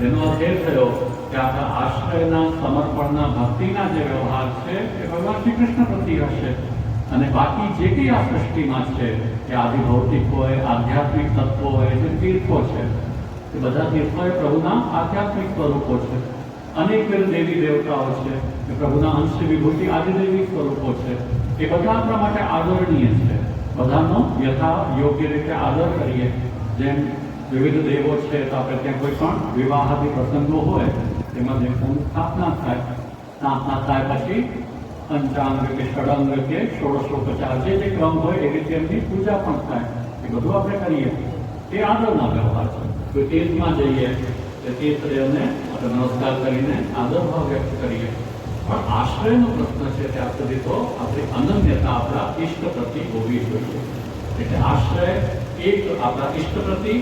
તેનો અર્થ એ થયો કે આપણા આશ્રયના, સમર્પણના, ભક્તિના જે વ્યવહાર છે, એ ભગવાન શ્રી કૃષ્ણ પ્રતિ હશે. અને બાકી જે કંઈ આ સૃષ્ટિમાં છે કે આદિભૌતિક હોય આધ્યાત્મિક તત્વો હોય જે તીર્થો છે, એ બધા તીર્થો એ પ્રભુના આધ્યાત્મિક સ્વરૂપો છે. અનેક દેવી દેવતાઓ છે, એ પ્રભુના અંશ વિભૂતિ આદિદેવી સ્વરૂપો છે. એ બધા આપણા માટે આદરણીય છે. બધાનો યથા યોગ્ય રીતે આદર કરીએ. જેમ વિવિધ દેવો છે તો આપણે ત્યાં કોઈ પણ વિવાહાદી પ્રસંગો હોય, તેમાં દેવતાની સ્થાપના થાય સ્થાપના થાય પછી પંચાંગ કે ષડંગ કે ષોડશોપચાર જે જે ક્રમ હોય એ રીતે એમની પૂજા પણ થાય. એ બધું આપણે કરીએ. તે આદરના વ્યવહાર છે. કોઈ તેજમાં જઈએ, તે તેજને આપણે નમસ્કાર કરીને આદરભાવ વ્યક્ત કરીએ. પણ આશ્રયનો પ્રશ્ન છે ત્યાં સુધી તો આપણી અનન્યતા આપણા ઈષ્ટ પ્રત્યે હોવી જોઈએ. એટલે આશ્રય એક આપણા ઈષ્ટ પ્રતિ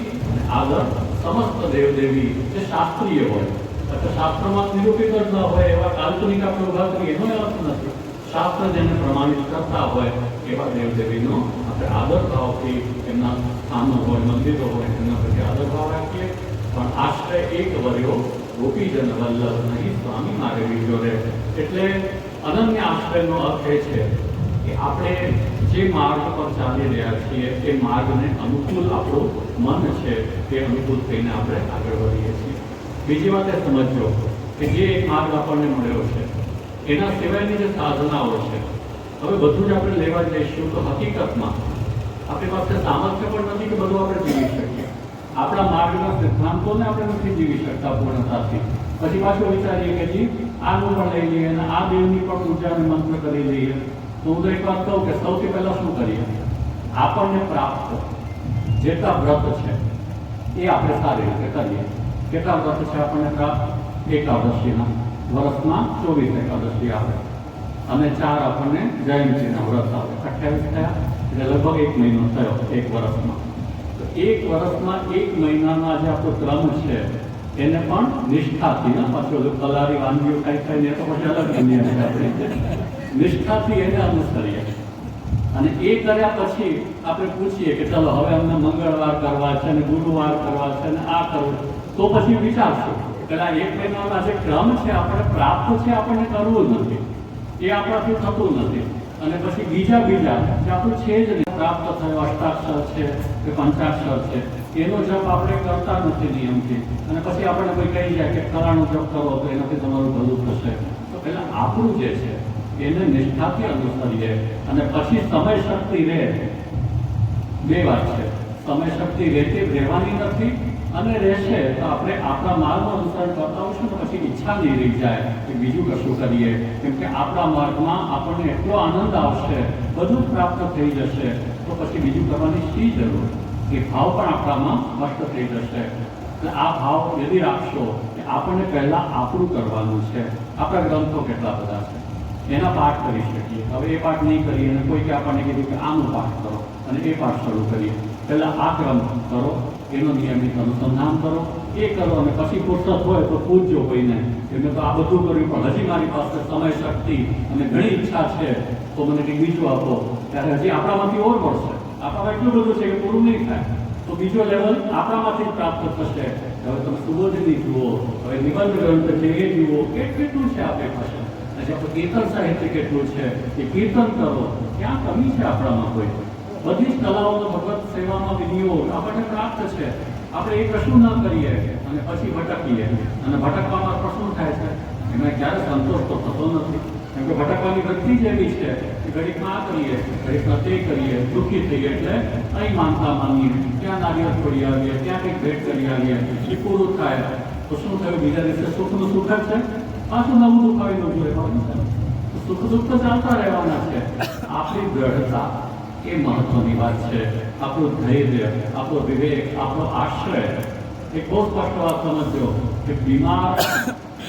આદર સમસ્ત દેવદેવી જે શાસ્ત્રીય હોય, અથવા શાસ્ત્રમાં નિરૂપિત ન હોય એવા કાલ્પનિક આપણે ઊભા કરીએ એનો અર્થ નથી. શાસ્ત્ર જેને પ્રમાણિત કરતા હોય એવા દેવદેવીનો આપણે આદર ભાવથી એમના સ્થાનો હોય, મંદિરો હોય, એમના પ્રત્યે આદર ભાવ રાખીએ. પણ આશ્રય એક વર્યો ગોપીજન વલ્લભ નહીં, સ્વામી મારે બીજો રહે એટલે અનન્ય આશ્રયનો અર્થ એ છે કે આપણે જે માર્ગ પર ચાલી રહ્યા છીએ, એ માર્ગને અનુકૂળ આપણું મન છે, તે અનુકૂળ થઈને આપણે આગળ વધીએ છીએ. બીજી વાત એ સમજો કે જે એક માર્ગ આપણને મળ્યો છે, એના સિવાયની જે સાધનાઓ છે, હવે બધું જ આપણે લેવા જઈશું તો હકીકતમાં આપણી પાસે સામર્થ્ય પણ નથી કે બધું આપણે જીવી શકીએ. આપણા માર્ગના સિદ્ધાંતોને આપણે નથી જીવી શકતા પૂર્ણતાથી. પછી પાછું વિચારીએ કે જી, આનું પણ લઈ લઈએ અને આ દેવની પણ પૂજા અને મંત્ર કરી લઈએ. તો હું તો એક વાત કહું કે સૌથી પહેલા શું કરીએ? આપણને પ્રાપ્ત જેટલા વ્રત છે, એ આપણે સારી રીતે કરીએ. કેટલા વ્રત છે આપણને પ્રાપ્ત? એકાદશીના વર્ષમાં ચોવીસ એકાદશી આવે. અને ચાર આપણને જયંતિના વ્રત આવે. અઠ્યાવીસ થયા, એટલે લગભગ એક મહિનો થયો એક વર્ષમાં તો એક વર્ષમાં એક મહિનાના જે આપણો ક્રમ છે, એને પણ નિષ્ઠાથી ના પાછું કલારી વાનગીઓ ખાઈ ખાઈને તો પછી અલગ દુનિયા છે. આપણી નિષ્ઠાથી એને અનુસરીએ અને એ કર્યા પછી આપણે પૂછીએ કે ચલો હવે અમને મંગળવાર કરવા છે અને ગુરુવાર કરવા છે અને આ કરવું. તો પછી વિચારશું પેલા એક મહિનાના જે ક્રમ છે આપણે પ્રાપ્ત છે આપણને કરવું નથી. એ આપણાથી થતું નથી. અને પછી બીજા બીજા જે આપણું છે જ નહીં. પ્રાપ્ત થયો, અષ્ટાક્ષર છે કે પંચાક્ષર છે. એનો જપ આપણે કરતા નથી નિયમથી. અને પછી આપણને કોઈ કહી જાય કે ફલાણું જપ કરો તો એનાથી તમારું ભલું થશે. તો પહેલાં આપણું જે છે એને નિષ્ઠાથી અનુસરીએ અને પછી સમય શક્તિ રહે. બે વાત છે. સમય શક્તિ રહેતી રહેવાની નથી અને રહેશે તો આપણે આપણા માર્ગનું અનુસરણ કરતા હોઈશું તો પછી ઈચ્છા નહીં રહી જાય કે બીજું કશું કરીએ. કેમ કે આપણા માર્ગમાં આપણને એટલો આનંદ આવશે, બધું પ્રાપ્ત થઈ જશે, તો પછી બીજું કરવાની શી જરૂર? એ ભાવ પણ આપણામાં સ્પષ્ટ થઈ જશે. એટલે આ ભાવ યદી રાખશો કે આપણને પહેલા આપણું કરવાનું છે. આપણા ગ્રંથો કેટલા બધા છે? એના પાઠ કરી શકીએ. હવે એ પાઠ નહીં કરીએ અને કોઈ કે આપણને કીધું કે આનો પાઠ કરો અને એ પાઠ શરૂ કરીએ. પહેલા આ ક્રમ કરો, એનો નિયમિત અનુસંધાન કરો, એ કરો અને પછી ફુરસત હોય તો પૂછજો કોઈને કે મેં તો આ બધું કર્યું, પણ હજી મારી પાસે સમય, શક્તિ અને ઘણી ઈચ્છા છે, તો મને કંઈક બીજું આપો. ત્યારે હજી આપણામાંથી ઓર પડશે આપણામાં એટલું બધું છે કે પૂરું નહીં થાય. તો બીજો લેવલ આપણામાંથી પ્રાપ્ત થશે. હવે તમે સુબોધની જુઓ, હવે નિબંધ ગ્રંથ છે એ જુઓ, કેટલું છે આપણી પાસે અને કીર્તન સાહિત્ય કેટલું છે, એ કીર્તન કરો. ક્યાં કમી છે આપણામાં કોઈ? બધી જ કલાઓનો ભગવત સેવામાં વિનિયોગ આપણને પ્રાપ્ત છે. આપણે એ કશું ના કરીએ અને પછી ભટકીએ. અને ભટકવામાં પણ થાય છે. એમાં ક્યારે સંતોષ તો થતો નથી. કેમ કે ભટકવાની વૃત્તિ જ એવી છે કે ઘડીકમાં આ કરીએ ઘડીકમાં તે કરીએ, દુઃખી થઈએ એટલે અહીં માનતા માનીએ. ત્યાં નારિયેળ છોડી આવીએ ત્યાં કંઈક ભેટ કરી આવીએ. એ પૂરું થાય. તો શું થયું? બીજા દિવસે સુખનું સુખ જ છે? પાછું નવું દુઃખ આવેલું જોઈએ તો સુખ દુઃખ તો ચાલતા રહેવાના છે આપણી દ્રઢતા એ મહત્વની વાત છે આપણું ધૈર્ય આપણો વિવેક આપણો આશ્રય એક બહુ સ્પષ્ટ વાત સમજો કે બીમાર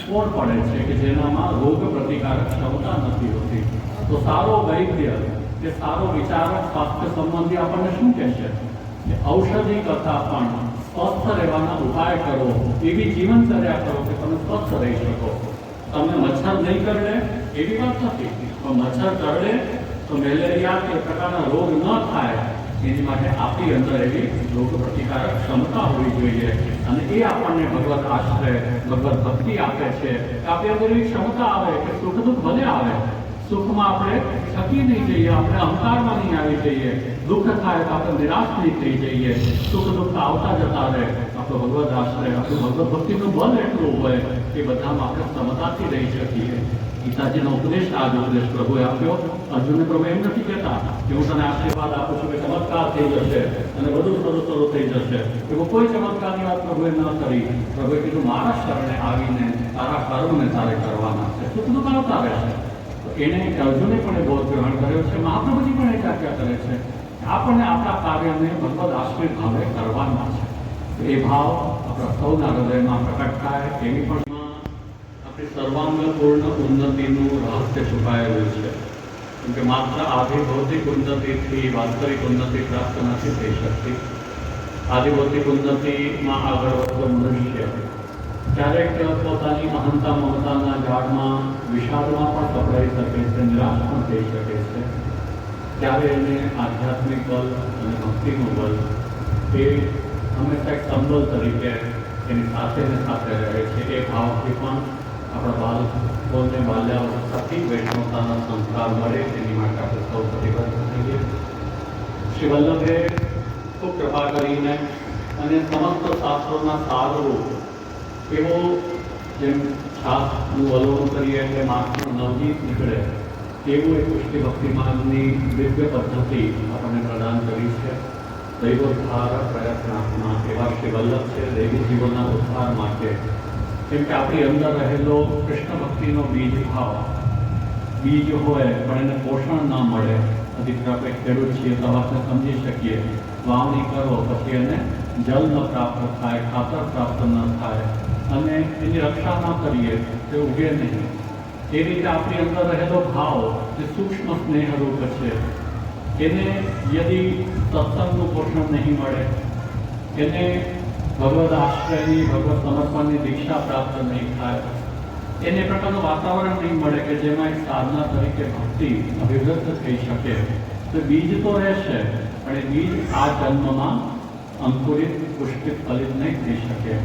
કોણ પડે છે કે જેનામાં રોગ પ્રતિકારક ક્ષમતા નથી હોતી તો સારો વૈદ્ય કે સારો વિચારક સ્વાસ્થ્ય સંબંધી આપણને શું કહેશે કે ઔષધિ કરતા પણ સ્વસ્થ રહેવાના ઉપાય કરો એવી જીવનચર્યા કરો કે તમે સ્વસ્થ રહી શકો તમને મચ્છર નહીં કરડે, એવી વાત નથી પણ મચ્છર કરડે તો મેલેરિયા કે પ્રકારના રોગ ન થાય. એની માટે આપણી અંદર એવી રોગ પ્રતિકારક ક્ષમતા હોવી જોઈએ. અને એ આપણને ભગવત આશ્રય ભગવત ભક્તિ આપે છે આપણી અંદર એવી ક્ષમતા આવે કે સુખ દુઃખ ભલે આવે. સુખમાં આપણે થકી નહીં જઈએ, આપણે અહંકારમાં નહીં આવી જઈએ. દુઃખ થાય તો આપણે નિરાશ નહીં થઈ જઈએ. સુખ દુઃખ આવતા જતા રહે. આપણો ભગવદ આશ્રય આપણું ભગવદ ભક્તિનું બળ એટલું હોય કે બધામાં આપણે સમતાથી રહી શકીએ. ગીતાજીનો ઉપદેશ, આ જ ઉપદેશ પ્રભુએ આપ્યો. અર્જુનને પ્રભુ એમ નથી કહેતા કે હું તને આશીર્વાદ આપું છું કે ચમત્કાર થઈ જશે અને બધું શરૂ શરૂ થઈ જશે. એવો કોઈ ચમત્કારની વાત પ્રભુએ ન કરી. પ્રભુએ કીધું, મારા શરણે આવીને તારા કર્મને તારે કરવાના છે. સુખ દુઃખ આવતા રહેશે એને અર્જુને પણ બોધ ગ્રહણ કર્યો છે. મહાપ્રભુજી પણ એ ચર્ચા કરે છે આપણને આપણા કાર્યને ભગવદ આશ્રય ભાવે કરવાના છે. તો એ ભાવ આપણા સૌના હૃદયમાં પ્રકટ થાય એવી પણ આપણી સર્વાંગપૂર્ણ ઉન્નતિનું રહસ્ય છુપાયેલું છે. કેમ કે માત્ર આધિ ભૌતિક ઉન્નતિથી વાસ્તવિક ઉન્નતિ પ્રાપ્ત નથી થઈ શકતી. આધિભૌતિક ઉન્નતિમાં આગળ વધતો મનુષ્ય ક્યારેક પોતાની અહંતા મમતાના ઝાડમાં વિશાળમાં પણ કપડાઈ શકે છે, નિરાશ પણ થઈ શકે છે. ત્યારે એને આધ્યાત્મિક બલ અને ભક્તિનું બલ એ હંમેશા એક સંબલ તરીકે એની સાથે ને સાથે રહે છે. એ ભાવથી પણ આપણા બાળકોને બાલ્યાવસ્થાથી વૈષ્ણવતાના સંસ્કાર મળે, તેની માટે આપણે સૌ પ્રતિબદ્ધ થઈએ. શ્રી વલ્લભે ખૂબ કૃપા કરીને અને સમસ્ત શાસ્ત્રોના સારરૂપ એવો જેમ છાસનું વલોવન કરીએ એટલે માત્ર નવજીત નીકળે એવું એક પુષ્ટિ ભક્તિ માર્ગની દિવ્ય પદ્ધતિ આપણને પ્રદાન કરી છે. દૈવોદ્ધાર પ્રયત્નાત્મા એવા શ્રી વલ્લભ છે દૈવી જીવનના ઉદ્ધાર માટે કેમ કે આપણી અંદર રહેલો કૃષ્ણ ભક્તિનો બીજ ભાવ બીજ હોય પણ એને પોષણ ના મળે અધિક આપણે ખેડૂત છીએ તો આપણે સમજી શકીએ વાવણી કરો પછી એને જલ ન પ્રાપ્ત થાય ખાતર પ્રાપ્ત ન થાય અને એની રક્ષા ન કરીએ તે ઉગે નહીં એ રીતે આપણી અંદર રહેલો ભાવ જે સૂક્ષ્મ સ્નેહરૂપ છે એને યદિ સત્સંગનું પોષણ નહીં મળે, એને ભગવદ આશ્રયની, ભગવદ સમર્પણની દીક્ષા પ્રાપ્ત નહીં થાય. એને પ્રકારનું વાતાવરણ નહીં મળે કે જેમાં એક સાધના તરીકે ભક્તિ અભિવ્યક્ત થઈ શકે. તો બીજ તો રહેશે, પણ એ બીજ આ જન્મમાં અંકુરિત પુષ્પિત ફલિત નહીં થઈ શકે.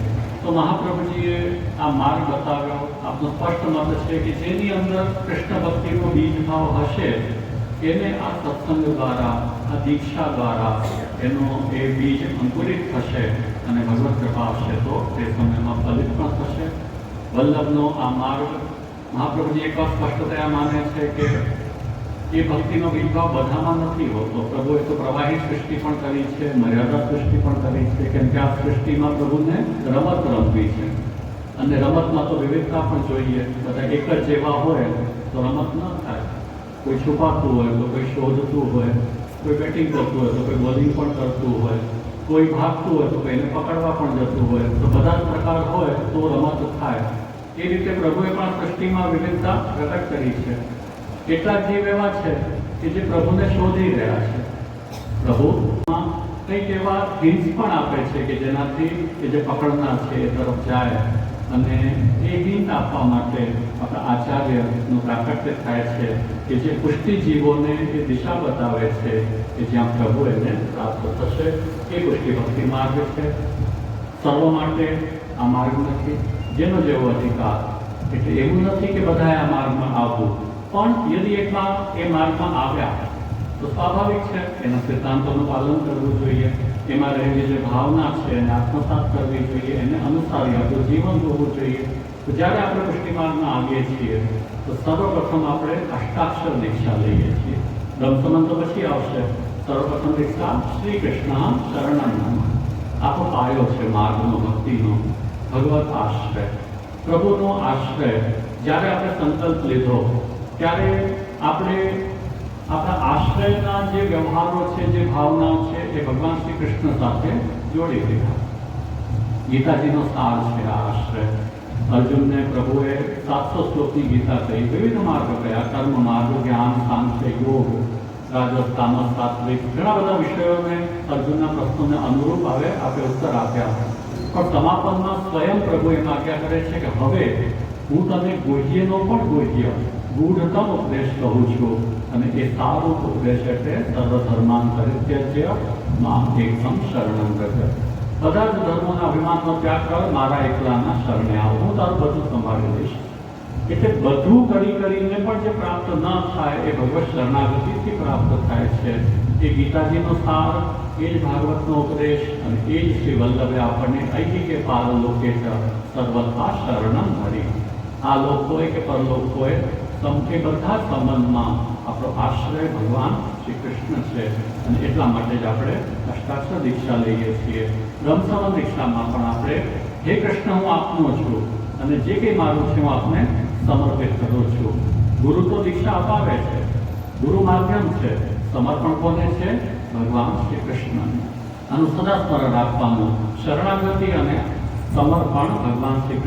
તો મહાપ્રભુજીએ આ માર્ગ બતાવ્યો. આપનો સ્પષ્ટ મત છે કે જેની અંદર કૃષ્ણ ભક્તિનો બીજ ભાવ હશે એને આ સત્સંગ દ્વારા, આ દીક્ષા દ્વારા એનો એ બીજ અંકુરિત થશે અને ભગવત કૃપા આવશે તો તે સમયમાં ફલિત પણ થશે. વલ્લભનો આ માર્ગ મહાપ્રભુજી એક વાર સ્પષ્ટતયા માને છે કે એ ભક્તિનો વિભાવ બધામાં નથી હોતો. પ્રભુએ તો પ્રવાહી સૃષ્ટિ પણ કરી છે, મર્યાદા સૃષ્ટિ પણ કરી છે, કેમ કે આ સૃષ્ટિમાં પ્રભુને રમત રમવી છે. અને રમતમાં તો વિવિધતા પણ જોઈએ. બધા એક જ જેવા હોય તો રમત ન થાય. કોઈ છુપાતું હોય, તો કોઈ શોધતું હોય, કોઈ બેટિંગ કરતું હોય, તો કોઈ બોલિંગ પણ કરતું હોય, કોઈ ભાગતું હોય, તો કોઈને પકડવા પણ જતું હોય, તો બધા પ્રકાર હોય, તો રમત થાય. એ રીતે પ્રભુએ પણ સૃષ્ટિમાં વિવિધતા પ્રગટ કરી છે. કેટલાક જીવ એવા છે કે જે પ્રભુને શોધી રહ્યા છે. પ્રભુમાં કંઈક એવા હિન્સ પણ આપે છે કે જેનાથી એ જે પકડનાર છે એ તરફ જાય. અને એ હિંટ આપવા માટે આપણા આચાર્યનું પ્રાકટ્ય થાય છે કે જે પુષ્ટિ જીવોને એ દિશા બતાવે છે કે જ્યાં પ્રભુ એને પ્રાપ્ત થશે, એ પુષ્ટિ ભક્તિ માર્ગ છે. સર્વ માટે આ માર્ગ નથી, જેનો જેવો અધિકાર. એટલે એવું નથી કે બધાએ આ માર્ગમાં આવવું. પણ યદિ એકવાર એ માર્ગમાં આવ્યા, તો સ્વાભાવિક છે, એના સિદ્ધાંતોનું પાલન કરવું જોઈએ. એમાં રહેલી જે ભાવના છે એને આત્મસાત કરવી જોઈએ, એને અનુસારી આપણું જીવન જોવું જોઈએ. તો જ્યારે આપણે પુષ્ટિમાર્ગમાં આવીએ છીએ, તો સર્વપ્રથમ આપણે અષ્ટાક્ષર દીક્ષા લઈએ છીએ. બ્રહ્મસમન તો પછી આવશે. સર્વપ્રથમ દીક્ષા શ્રી કૃષ્ણ શરણમ આપણો પાયો છે માર્ગનો, ભક્તિનો. ભગવત આશ્રય. પ્રભુનો આશ્રય. જ્યારે આપણે સંકલ્પ લીધો, ત્યારે આપણે આપણા આશ્રયના જે વ્યવહારો છે, જે ભાવનાઓ છે, એ ભગવાન શ્રી કૃષ્ણ સાથે જોડી દીધા. ગીતાજીનો સાર છે આ આશ્રય. અર્જુનને પ્રભુએ સાતસો શ્લોકની ગીતા કહી, વિવિધ માર્ગો કયા કર્મ માર્ગો, જ્ઞાન, સાંખ્ય, યોગ રાજસ્થાન સાત્વિક ઘણા બધા વિષયોને અર્જુનના પ્રશ્નોને અનુરૂપ હવે આપણે ઉત્તર આપ્યા. પણ સમાપનમાં સ્વયં પ્રભુ એમ આજ્ઞા કરે છે કે, હવે હું તમને ગોહ્યનો પણ ગુહ્ય. ગૂઢતમ ઉપદેશ કહું છું અને એ સારો ઉપદેશ એટલે સર્વધર્માંતરિત્યમાં એકમ શરણમ વ્રજ બધા જ ધર્મોના અભિમાનનો ત્યાગ કર, મારા એકલાના શરણે આવો. હું તારું બધું સંભાળી લઈશ. એટલે બધું કરી કરીને પણ જે પ્રાપ્ત ન થાય એ ભગવત શરણાગતિથી પ્રાપ્ત થાય છે. એ ગીતાજીનો સાર, એ જ ભાગવતનો ઉપદેશ અને એ જ શ્રી વલ્લભે આપણને ઐકિકે પારલોકે ચ સર્વથા શરણમ ભરી આ લોકોએ કે પરલોક સમ એ બધા સંબંધમાં આપણો આશ્રય ભગવાન શ્રી કૃષ્ણ છે. અને એટલા માટે જ આપણે અષ્ટાક્ષર દીક્ષા લઈએ છીએ. બ્રહ્મસમન દીક્ષામાં પણ આપણે, હે કૃષ્ણ, હું આપનો છું અને જે કંઈ મારું છે હું આપને સમર્પિત કરું છું. ગુરુ તો દીક્ષા અપાવે છે. ગુરુ માધ્યમ છે. સમર્પણ કોને છે? ભગવાન શ્રી કૃષ્ણને. આનું સદા સ્મરણ રાખવાનું શરણાગતિ અને સમર્પણ ભગવાન શ્રી કૃષ્ણ